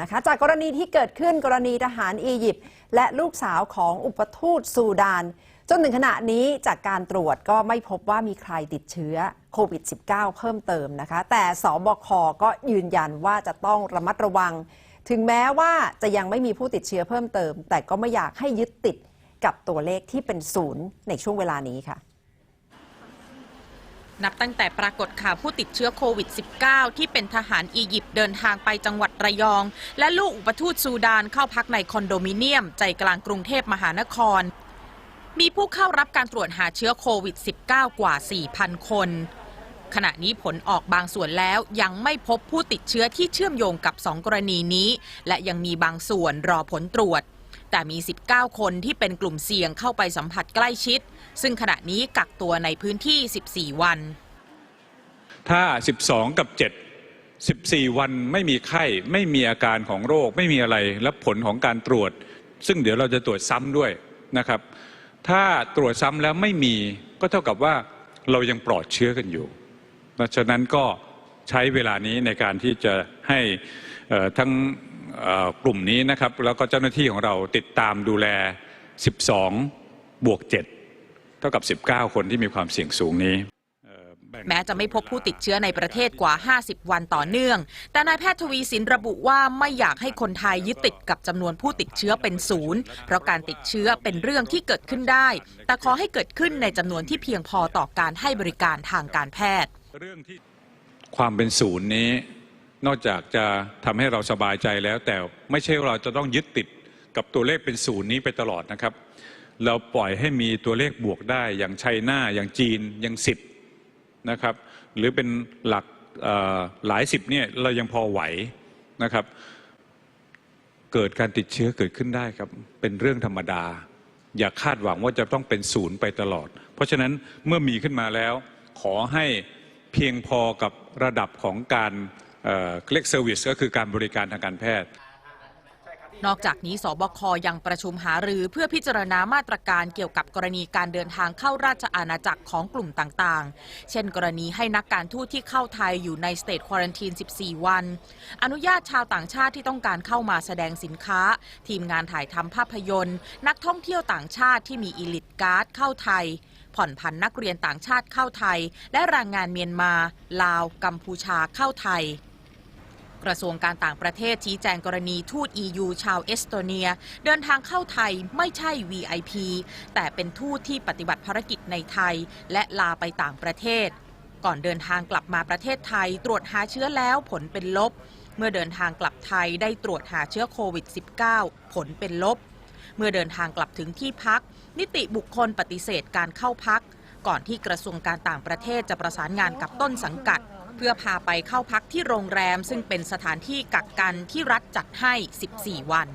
นะคะจากกรณีที่เกิดขึ้นกรณีทหารอียิปต์และลูกสาวของอุปทูตซูดาน จนถึงขณะนี้จากการตรวจก็ไม่พบว่ามีใครติดเชื้อโควิด -19 เพิ่มเติมนะคะ แต่สบคก็ยืนยันว่าจะต้องระมัดระวัง ถึงแม้ว่าจะยังไม่มีผู้ติดเชื้อเพิ่มเติม แต่ก็ไม่อยากให้ยึดติดกับตัวเลขที่เป็นศูนย์ในช่วงเวลานี้ค่ะ นับตั้งแต่ปรากฏข่าวผู้ติดเชื้อโควิด -19 ที่เป็นทหารอียิปต์เดินทางไปจังหวัดระยอง และลูกอุปทูตซูดานเข้าพักในคอนโดมิเนียม ใจกลางกรุงเทพมหานคร มีผู้เข้ารับการตรวจหาเชื้อโควิด -19 กว่า 4,000 คน ขณะนี้ผลออกบางส่วนแล้วยังไม่พบผู้ติดเชื้อที่เชื่อมโยงกับ 2 กรณีนี้ และยังมีบางส่วนรอผลตรวจ แต่มี 19 คนที่เป็นกลุ่มเสี่ยงเข้าไปสัมผัสใกล้ชิด ซึ่งขณะนี้กักตัวในพื้นที่ 14 วัน ถ้า 12 กับ 7 14 วันไม่มีไข้ไม่มีอาการของโรคไม่มีอะไร และผลของการตรวจ ซึ่งเดี๋ยวเราจะตรวจซ้ำด้วยนะครับ ถ้าตรวจซ้ำแล้วไม่มีก็เท่ากับว่าเรายังปลอดเชื้อกันอยู่เพราะฉะนั้นก็ใช้เวลานี้ในการที่จะให้ทั้ง กลุ่มนี้นะครับแล้วก็เจ้าหน้าที่ของเราติดตามดูแล 12 บวก 7 เท่ากับ 19 คนที่มีความเสี่ยงสูงนี้แม้จะไม่พบผู้ติดเชื้อในประเทศกว่า 50 วันต่อเนื่อง แต่นายแพทย์ทวีสินระบุว่าไม่อยากให้คนไทยยึดติดกับจำนวนผู้ติดเชื้อเป็นศูนย์ เพราะการติดเชื้อเป็นเรื่องที่เกิดขึ้นได้ แต่ขอให้เกิดขึ้นในจำนวนที่เพียงพอต่อการให้บริการทางการแพทย์ เรื่องที่ความเป็นศูนย์นี้ นอกจากจะทำให้เราสบายใจแล้ว แต่ไม่ใช่ว่าเราจะต้องยึดติดกับตัวเลขเป็นศูนย์นี้ไปตลอดนะครับ เราปล่อยให้มีตัวเลขบวกได้อย่างไชน่าอย่างจีนอย่างสิบนะครับ หรือเป็นหลักหลายสิบเนี่ยเรายังพอไหวนะครับ เกิดการติดเชื้อเกิดขึ้นได้ครับ เป็นเรื่องธรรมดา อย่าคาดหวังว่าจะต้องเป็นศูนย์ไปตลอด เพราะฉะนั้นเมื่อมีขึ้นมาแล้ว ขอให้เพียงพอกับระดับของการ เรียกเซอร์วิสก็คือการบริการทางการแพทย์ นอกจากนี้สบคยังประชุมหารือเพื่อพิจารณามาตรการเกี่ยวกับกรณีการเดินทางเข้าราชอาณาจักรของกลุ่มต่างๆ เช่น กรณีให้นักการทูตที่เข้าไทยอยู่ในสเตทควอรันทีน 14 วัน อนุญาตชาวต่างชาติที่ต้องการเข้ามาแสดงสินค้า ทีมงานถ่ายทำภาพยนตร์ นักท่องเที่ยวต่างชาติที่มีอีลิตการ์ดเข้าไทยผ่อนผันนักเรียนต่างชาติเข้าไทย และแรงงานเมียนมา ลาว กัมพูชาเข้าไทย กระทรวงการต่างประเทศชี้แจงกรณีทูต EU ชาวเอสโตเนีย เดินทางเข้าไทยไม่ใช่ VIP แต่เป็นทูตที่ปฏิบัติภารกิจในไทย และลาไปต่างประเทศ ก่อนเดินทางกลับมาประเทศไทย ตรวจหาเชื้อแล้วผลเป็นลบ เมื่อเดินทางกลับไทยได้ตรวจหาเชื้อโควิด -19 ผลเป็นลบ เมื่อเดินทางกลับถึงที่พัก นิติบุคคลปฏิเสธการเข้าพัก ก่อนที่กระทรวงการต่างประเทศจะประสานงานกับต้นสังกัด เพื่อพาไปเข้าพักที่โรงแรม ซึ่งเป็นสถานที่กักกันที่รัฐจัดให้ 14 วัน